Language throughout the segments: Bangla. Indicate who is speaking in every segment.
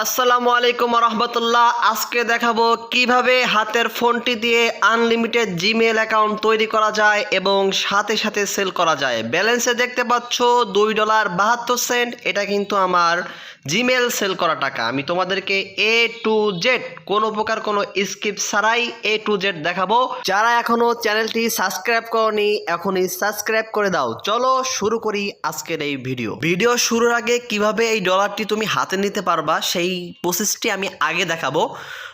Speaker 1: আসসালামু আলাইকুম রহমতুল্লাহ আজকে দেখাবো কীভাবে হাতের ফোনটি দিয়ে আনলিমিটেড জিমেল অ্যাকাউন্ট তৈরি করা যায় এবং সাথে সাথে সেল করা যায়। ব্যালেন্সে দেখতে পাচ্ছ দুই ডলার বাহাত্তর সেন্ট এটা কিন্তু আমার জিমেল সেল করা টাকা। আমি তোমাদেরকে এ টু জেড কোনো প্রকার কোনো স্কিপ ছাড়াই এ টু জেড দেখাবো। যারা এখনও চ্যানেলটি সাবস্ক্রাইব করনি, এখনই সাবস্ক্রাইব করে দাও। চলো শুরু করি আজকের এই ভিডিও ভিডিও শুরুর আগে কীভাবে এই ডলারটি তুমি হাতে নিতে পারবা, সেই প্রসেসটি আমি আগে দেখাবো।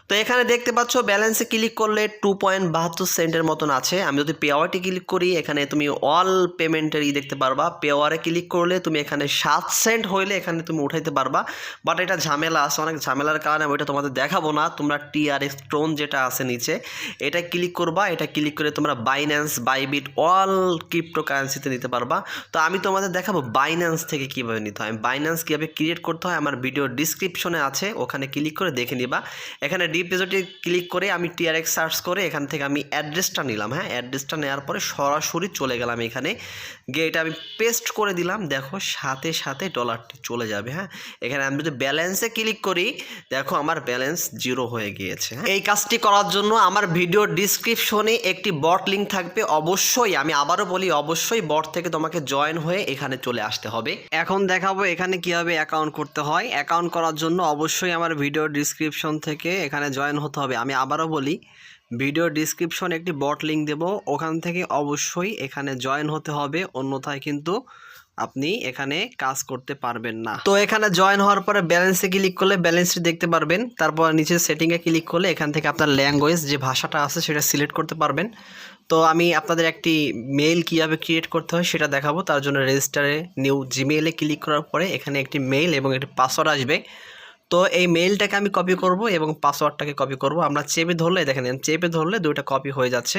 Speaker 1: তো এখানে দেখতে পাচ্ছ ব্যালেন্সে ক্লিক করলে টু পয়েন্ট বাহাত্তর সেন্টের মতন আছে। আমি যদি পেওয়ারটি ক্লিক করি, এখানে তুমি অল পেমেন্টের ই দেখতে পারবা। পেওয়ারে ক্লিক করলে তুমি এখানে সাত সেন্ট হইলে এখানে তুমি উঠাইতে পারবা। বাট এটা ঝামেলা আছে, অনেক ঝামেলার কারণে ওইটা তোমাদের দেখাবো না। তোমরা টিআর স্টোন যেটা আছে নিচে, এটা ক্লিক করবা। এটা ক্লিক করে তোমরা বাইন্যান্স বাইবিট অল ক্রিপ্টো কারেন্সিতে নিতে পারবা। তো আমি তোমাদের দেখাবো বাইন্যান্স থেকে কীভাবে নিতে হয়। বাইন্যান্স কীভাবে ক্রিয়েট করতে হয়, আমার ভিডিও ডিসক্রিপশনে আছে, ওখানে ক্লিক করে দেখে নিবা। এখানে ডিপোজিটে ক্লিক করে আমি টিআরএক্স সার্চ করে এখান থেকে আমি অ্যাড্রেসটা নিলাম হ্যাঁ? অ্যাড্রেসটা নেওয়ার পরে সরাসরি চলে গেলাম এখানে। গিয়ে এটা আমি পেস্ট করে দিলাম, দেখো সাথে সাথে ডলারটি চলে যাবে হ্যাঁ? এখানে আমি যদি ব্যালেন্সে ক্লিক করি, দেখো আমার ব্যালেন্স জিরো হয়ে গিয়েছে হ্যাঁ? এই কাজটি করার জন্য আমার ভিডিও ডিসক্রিপশনে একটি বট লিঙ্ক থাকবে। অবশ্যই, আমি আবারও বলি, অবশ্যই বট থেকে তোমাকে জয়েন হয়ে এখানে চলে আসতে হবে। এখন দেখাবো এখানে কীভাবে অ্যাকাউন্ট করতে হয়। অ্যাকাউন্ট করার জন্য অবশ্যই আমার ভিডিও ডিসক্রিপশন থেকে এখানে জয়েন হতে হবে। আমি আবারও বলি ভিডিও ডিসক্রিপশন একটি বট লিঙ্ক দেব। ওখান থেকে অবশ্যই এখানে জয়েন হতে হবে। অন্যথায় কিন্তু আপনি এখানে কাজ করতে পারবেন না। তো এখানে জয়েন হওয়ার পরে ব্যালেন্সে ক্লিক করলে ব্যালেন্সটি দেখতে পারবেন। তারপর নিচে সেটিংয়ে ক্লিক করলে এখান থেকে আপনার ল্যাঙ্গুয়েজ যে ভাষাটা আছে সেটা সিলেক্ট করতে পারবেন। তো আমি আপনাদের একটি মেইল কীভাবে ক্রিয়েট করতে হয় সেটা দেখাবো। তার জন্য রেজিস্টারে নিউ জিমেইলে ক্লিক করার পরে এখানে একটি মেইল এবং একটি পাসওয়ার্ড আসবে। তো এই মেইলটাকে আমি কপি করব এবং পাসওয়ার্ডটাকে কপি করব। আমরা চেপে ধরলে দেখেন চেপে ধরলে দুইটা কপি হয়ে যাচ্ছে।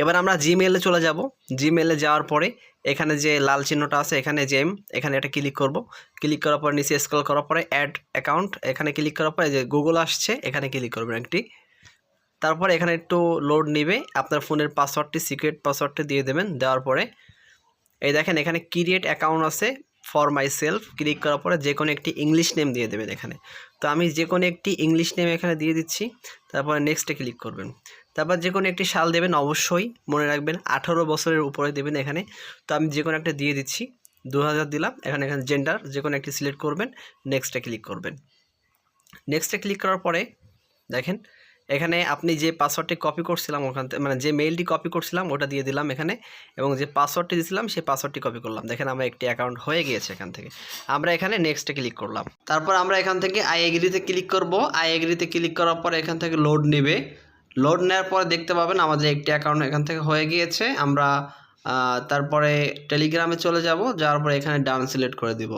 Speaker 1: এবার আমরা জিমেইলে চলে যাব। জিমেইলে যাওয়ার পরে এখানে যে লাল চিহ্নটা আছে, এখানে জেম এখানে এটা ক্লিক করব। ক্লিক করার পরে নিচে স্ক্রল করার পরে অ্যাড অ্যাকাউন্ট এখানে ক্লিক করার পরে যে গুগল আসছে, এখানে ক্লিক করবেন একটি। তারপর এখানে একটু লোড নেবে, আপনার ফোনের পাসওয়ার্ডটি সিক্রেট পাসওয়ার্ডটি দিয়ে দেবেন। দেওয়ার পরে, এই দেখেন এখানে ক্রিয়েট অ্যাকাউন্ট আছে। ফর মাই সেলফ ক্লিক করার পরে যে কোনো একটি ইংলিশ নেম দিয়ে দেবেন এখানে। তো আমি যে কোনো একটি ইংলিশ নেম এখানে দিয়ে দিচ্ছি, তারপরে নেক্সটে ক্লিক করবেন। তারপর যে কোনো একটি সাল দেবেন, অবশ্যই মনে রাখবেন আঠারো বছরের উপরে দেবেন এখানে। তো আমি যে কোনো একটা দিয়ে দিচ্ছি দু হাজার দিলাম, এখানে এখানে জেন্ডার যে কোনো একটি সিলেক্ট করবেন নেক্সটে ক্লিক করবেন। নেক্সটে ক্লিক করার পরে দেখেন এখানে আপনি যে পাসওয়ার্ডটি কপি করছিলাম ওখান থেকে মানে যে মেইলটি কপি করছিলাম ওটা দিয়ে দিলাম এখানে এবং যে পাসওয়ার্ডটি দিয়েছিলাম সেই পাসওয়ার্ডটি কপি করলাম। দেখেন আমার একটি অ্যাকাউন্ট হয়ে গিয়েছে এখান থেকে। আমরা এখানে নেক্সটে ক্লিক করলাম। তারপর আমরা এখান থেকে আই এগ্রিতে ক্লিক করব। আই এগ্রিতে ক্লিক করার পর এখান থেকে লোড নেবে। লোড নেওয়ার পরে দেখতে পাবেন আমাদের একটি অ্যাকাউন্ট এখান থেকে হয়ে গিয়েছে। আমরা তারপরে টেলিগ্রামে চলে যাব। যাওয়ার পরে এখানে ডান সিলেক্ট করে দিব।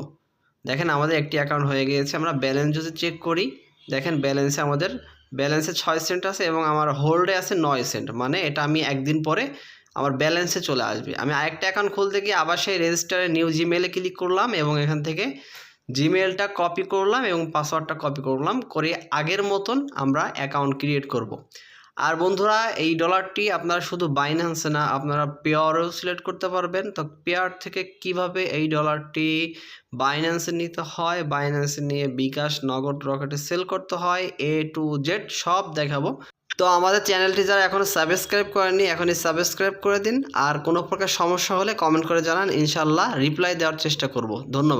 Speaker 1: দেখেন আমাদের একটি অ্যাকাউন্ট হয়ে গিয়েছে। আমরা ব্যালেন্স যদি চেক করি, দেখেন ব্যালেন্সে আমাদের ব্যালেন্সে ছয় সেন্ট আছে এবং আমার হোল্ডে আছে নয় সেন্ট। মানে এটা আমি একদিন পরে আমার ব্যালেন্সে চলে আসবে। আমি আরেকটা অ্যাকাউন্ট খুলতে গিয়ে আবার সেই রেজিস্টারে নিউ জিমেলে ক্লিক করলাম এবং এখান থেকে জিমেলটা কপি করলাম এবং পাসওয়ার্ডটা কপি করলাম। করে আগের মতন আমরা অ্যাকাউন্ট ক্রিয়েট করব। আর বন্ধুরা, এই ডলারটি আপনারা শুধু বাইন্যান্সে না, আপনারা পেয়ারেও সিলেক্ট করতে পারবেন। তো পেয়ার থেকে কীভাবে এই ডলারটি বাইন্যান্সে নিতে হয় বাইন্যান্সে নিয়ে বিকাশ, নগদ, রকেটে সেল করতে হয় এ টু জেড সব দেখাবো। তো আমাদের চ্যানেলটি যারা এখনও সাবস্ক্রাইব করেননি, এখনই সাবস্ক্রাইব করে দিন। আর কোনো প্রকার সমস্যা হলে কমেন্ট করে জানান ইনশাল্লাহ রিপ্লাই দেওয়ার চেষ্টা করব। ধন্যবাদ।